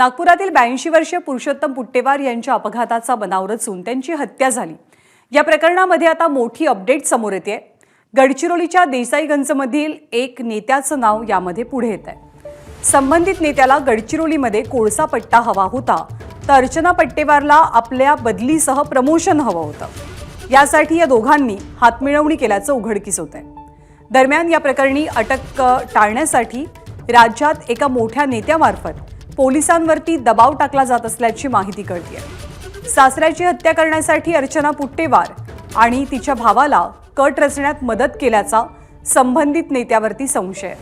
नागपुरातील ब्याऐंशी वर्षीय पुरुषोत्तम पुट्टेवार यांच्या अपघाताचा बनाव रचून त्यांची हत्या झाली. या प्रकरणामध्ये आता मोठी अपडेट समोर येते गडचिरोलीच्या देसाईगंजमधील एक नेत्याचं नाव यामध्ये पुढे येत आहे संबंधित नेत्याला गडचिरोलीमध्ये कोळसा पट्टा हवा होता तर अर्चना पट्टेवारला आपल्या बदलीसह प्रमोशन हवं होतं. यासाठी या दोघांनी हातमिळवणी केल्याचं उघडकीस होत आहे दरम्यान या प्रकरणी अटक टाळण्यासाठी राज्यात एका मोठ्या नेत्यामार्फत पोलिसांवरती दबाव टाकला जात असल्याची माहिती कळते सासऱ्याची हत्या करण्यासाठी अर्चना पुट्टेवार आणि तिच्या भावाला कट रचण्यात मदत केल्याचा संबंधित नेत्यावरती संशय.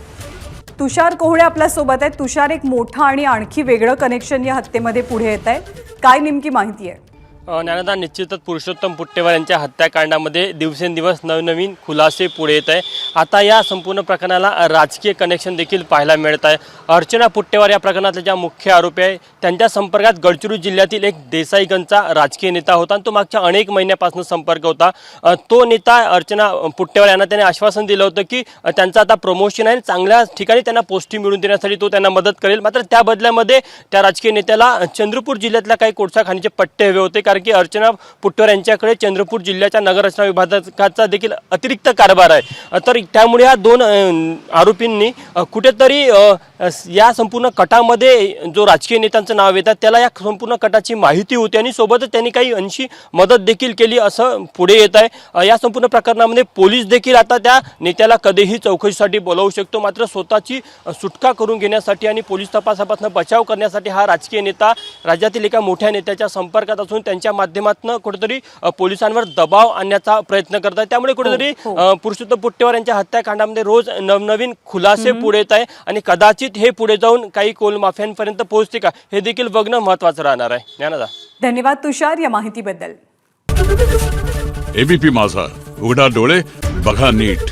तुषार कोहळे आपल्यासोबत आहेत. तुषार एक मोठं आणि आणखी वेगळं कनेक्शन या हत्येमध्ये पुढे येत आहे. काय नेमकी माहिती आहे? ज्ञानदा निश्चितच पुरुषोत्तम पुट्टेवार यांच्या हत्याकांडामध्ये दिवसेंदिवस नवनवीन खुलासे पुढे येत आहे. आता या संपूर्ण प्रकरणाला राजकीय कनेक्शन देखील पाहायला मिळत आहे. अर्चना पुट्टेवार या प्रकरणातल्या ज्या मुख्य आरोपी आहे त्यांच्या संपर्कात गडचिरोली जिल्ह्यातील एक देसाईगंजचा राजकीय नेता होता आणि तो मागच्या अनेक महिन्यापासून संपर्क होता. तो नेता अर्चना पुट्टेवार यांना त्याने आश्वासन दिलं होतं की त्यांचं आता प्रमोशन आहे चांगल्या ठिकाणी त्यांना पोस्टिंग मिळवून देण्यासाठी तो त्यांना मदत करेल. मात्र त्या बदल्यामध्ये त्या राजकीय नेत्याला चंद्रपूर जिल्ह्यातल्या काही कोळसा खाणीचे पट्टे हवे होते. कारण की अर्चना पुट्टर यांच्याकडे चंद्रपूर जिल्ह्याच्या नगररचना विभागाचा देखील अतिरिक्त कारभार आहे. तर त्यामुळे ह्या दोन आरोपींनी कुठेतरी या संपूर्ण कटामध्ये जो राजकीय नेत्यांचं नाव येतात त्याला या संपूर्ण कटाची माहिती होती आणि सोबतच त्यांनी काही अंशी मदत देखील केली असं पुढे येत आहे. या संपूर्ण प्रकरणामध्ये पोलीस देखील आता त्या नेत्याला कधीही चौकशीसाठी बोलावू शकतो. मात्र स्वतःची सुटका करून घेण्यासाठी आणि पोलीस तपासापासून बचाव करण्यासाठी हा राजकीय नेता राज्यातील एका मोठ्या नेत्याच्या संपर्कात असून त्यांच्या माध्यमातून कुठेतरी पोलिसांवर दबाव आणण्याचा प्रयत्न करत आहे त्यामुळे कुठेतरी हो. पुरुषोत्तम पुट्टेवार यांच्या हत्याकांडामध्ये रोज नवनवीन खुलासे पुढे येत आहे आणि कदाचित हे पुढे जाऊन काही कोल माफ्यांपर्यंत पोहोचते का? हे देखील बघणं महत्वाचं राहणार आहे. ज्ञानदा. धन्यवाद तुषार या माहितीबद्दल. एबीपी माझा. उघडा डोळे बघा नीट.